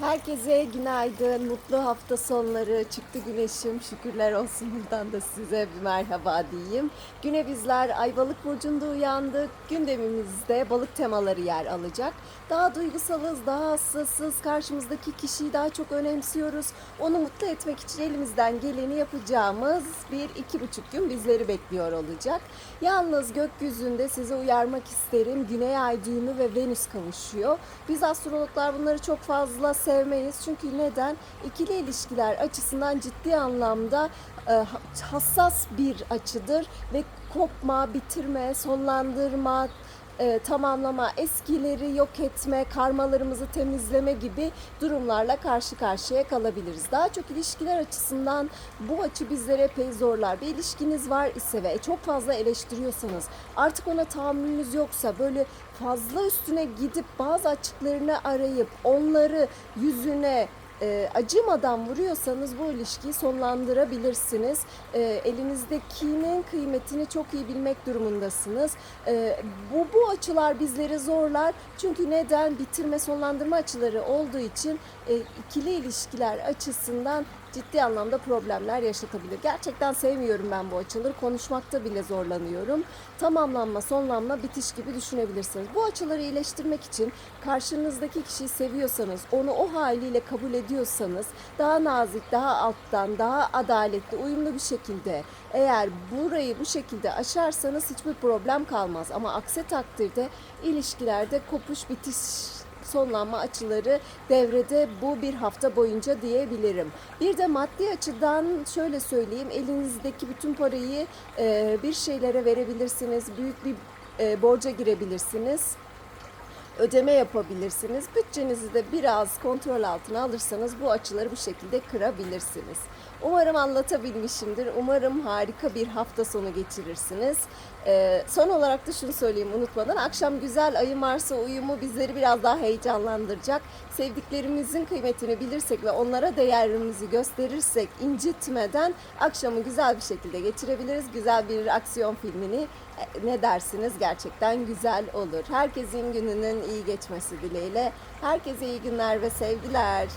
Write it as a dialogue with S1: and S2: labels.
S1: Herkese günaydın, mutlu hafta sonları. Çıktı güneşim, şükürler olsun buradan da size bir merhaba diyeyim. Güne bizler Ayvalık Burcu'nda uyandık. Gündemimizde balık temaları yer alacak. Daha duygusalız, daha hassasız, karşımızdaki kişiyi daha çok önemsiyoruz. Onu mutlu etmek için elimizden geleni yapacağımız bir iki buçuk gün bizleri bekliyor olacak. Yalnız gökyüzünde size uyarmak isterim. Güney ay düğümü ve Venüs kavuşuyor. Biz astrologlar bunları çok fazla sevmeyiz. Çünkü neden? İkili ilişkiler açısından ciddi anlamda e, hassas bir açıdır ve kopma, bitirme, sonlandırma, e, tamamlama, eskileri yok etme, karmalarımızı temizleme gibi durumlarla karşı karşıya kalabiliriz. Daha çok ilişkiler açısından bu açı bizlere epey zorlar. Bir ilişkiniz var ise ve çok fazla eleştiriyorsanız, artık ona tahammülünüz yoksa böyle fazla üstüne gidip bazı açıklarını arayıp onları yüzüne e, acımadan vuruyorsanız bu ilişkiyi sonlandırabilirsiniz. E, elinizdekinin kıymetini çok iyi bilmek durumundasınız. E, bu bu açılar bizleri zorlar. Çünkü neden? Bitirme sonlandırma açıları olduğu için e, ikili ilişkiler açısından ciddi anlamda problemler yaşatabilir. Gerçekten sevmiyorum ben bu açıları. Konuşmakta bile zorlanıyorum. Tamamlanma, sonlanma, bitiş gibi düşünebilirsiniz. Bu açıları iyileştirmek için karşınızdaki kişiyi seviyorsanız, onu o haliyle kabul ediyorsanız, daha nazik, daha alttan, daha adaletli, uyumlu bir şekilde eğer burayı bu şekilde aşarsanız hiçbir problem kalmaz. Ama aksi takdirde ilişkilerde kopuş, bitiş sonlanma açıları devrede bu bir hafta boyunca diyebilirim. Bir de maddi açıdan şöyle söyleyeyim elinizdeki bütün parayı bir şeylere verebilirsiniz. Büyük bir borca girebilirsiniz ödeme yapabilirsiniz. Bütçenizi de biraz kontrol altına alırsanız bu açıları bu şekilde kırabilirsiniz. Umarım anlatabilmişimdir. Umarım harika bir hafta sonu geçirirsiniz. Ee, son olarak da şunu söyleyeyim unutmadan. Akşam güzel ayı Mars'a uyumu bizleri biraz daha heyecanlandıracak. Sevdiklerimizin kıymetini bilirsek ve onlara değerimizi gösterirsek incitmeden akşamı güzel bir şekilde geçirebiliriz. Güzel bir aksiyon filmini e, ne dersiniz gerçekten güzel olur. Herkesin gününün iyi geçmesi dileğiyle. Herkese iyi günler ve sevgiler.